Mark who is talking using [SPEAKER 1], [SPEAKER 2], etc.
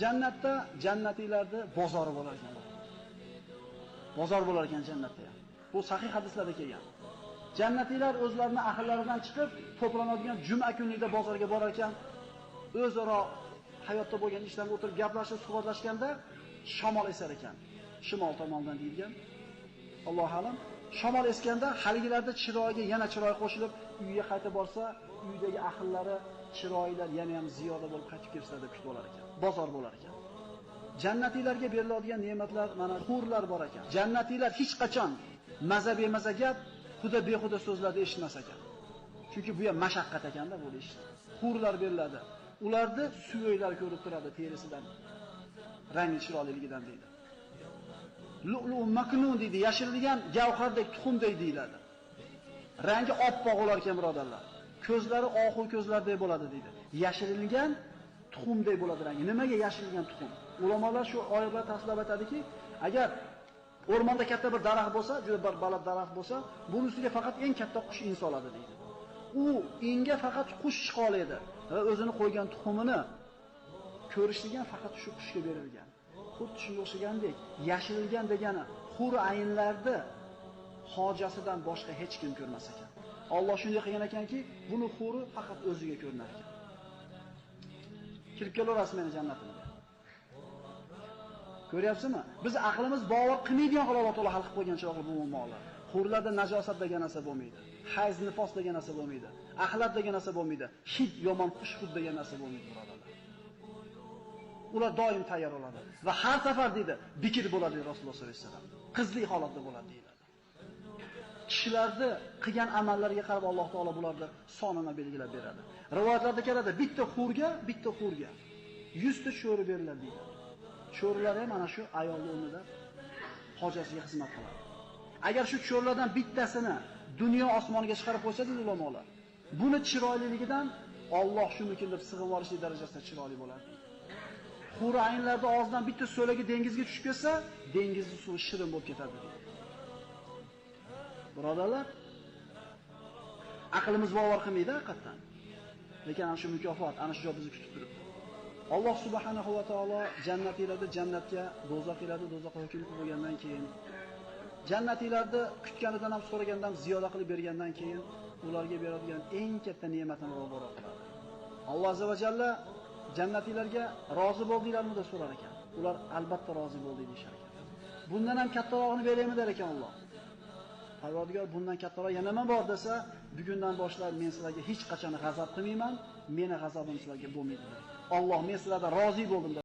[SPEAKER 1] Jannatda jannatiylarni bozori bo'lar ekan. Bozor bo'lar ekan jannatda ham. Bu sahih hadislarda kelgan. Jannatiylar o'zlarini ahllaridan chiqib, to'planadigan juma kunida bozorga borar ekan, o'zaro hayotda bo'lgan ishlarni o'tirib gaplashib, suhbatlashganda shamol esar ekan. Shimol tomondan deyilgan. Alloh alam. Shamol esganda haligilarda chiroyiga yana chiroy qo'shilib, uyga qaytib borsa, uydagi ahllari chiroylar yana ham ziyoda bo'lib qaytib kelsa deb kutib olar ekan. Bozor bo'lar ekan. Jannatiylarga beriladigan ne'matlar mana hurlar bor ekan. Jannatiylar hech qachon maza bemaza gap, xudo behuda so'zlarni eshitmas ekan. Chunki bu ham mashaqqat ekanda bu ish. Hurlar beriladi. Ularni suyaklar ko'rib turadi terisidan. Rangi chiroyliligidan deydi. Lu'lu maknun deydi, yashirilgan gavhardek tuxumdek deyiladi. Rangi oppoq bo'lar ekan birodarlar. Ko'zlari oxu ko'zlardek bo'ladi deydi. Yashirilgan tuxumdek bo'ladi rangi. Nimaga yashirilgan tuxum? Ulamolar shu oyatlar tashlab aytadiki, agar o'rmonda katta bir daraxt bo'lsa, juda bir baland daraxt bo'lsa, buning ustiga faqat eng katta qush insoladi deydi. U inga faqat qush chiqa oladi va o'zini qo'ygan tuxumini ko'rishligan faqat shu qushga berilgan. Xuddi shunga o'xshagandek, yashirilgan degani hur aynlarni hojasidan boshqa hech kim ko'rmas ekan. Alloh shunday qilgan ekanki, buni huri faqat o'ziga ko'rinar ekan. Kirib kelaverasiz meni jannatimga. Ko'ryapsizmi? Biz aqlimiz bovar qilmaydigan qilib Alloh taolo xalq qo'ygan chiroqli bu muammolar. Hurlarda najosat degan narsa bo'lmaydi. Hayz nifos degan narsa bo'lmaydi. Axlat degan narsa bo'lmaydi. Hid yomon xushhud degan narsa bo'lmaydi, birodarlar. Ular doim tayyor bo'ladi va har safar deydi, bikir bo'ladi Rasululloh sollallohu alayhi vasallam. Qizli holatda bo'ladi deyiladi. Kishilarni qilgan amallariga qarab Alloh taolo bularni sonini belgilab beradi. Rivoyatlarda keladi, bitta xurga, bitta xurga 100 ta sho'ri beriladi deydi. Sho'rlar ham mana shu ayolning o'rnida hojasiga xizmat qiladi. Agar shu cho'rlardan bittasini dunyo osmoniga chiqarib qo'ysa deydi ulamolar, buni chiroyliligidan Alloh shunikin deb sig'ib olishlik darajasida chiroyli bo'ladi. Hur aynlarda og'zidan bitta so'lagi dengizga tushib ketsa, dengizning suvi shirin bo'lib ketadi Birodalar, Birodarlar, aqlimiz bovar qilmaydi haqiqatan. Lekin ana shu mukofot, ana shu joy bizni kutib turibdi. Alloh subhanahu va taolo jannatiylarni jannatga, do'zaxiylarni do'zaxga hukm qilib bo'lgandan keyin jannatiylarni kutganidan ham so'ragandan ziyoda qilib bergandan keyin ularga beradigan eng katta ne'matini ro'baro qiladi. Alloh azza va jalla jannatinglarga rozi bo'ldinglarmi deb so'rar ekan. Ular albatta rozi bo'ldik deyshar ekan. Bundan ham kattarog'ini beraymi der ekan Alloh. Parvardigor bundan kattaroq yana nima bor desa, bugundan boshlab men sizlarga hech qachon g'azab qilmayman, meni g'azabim sizlarga bo'lmaydi. Alloh men sizlardan rozi bo'ldim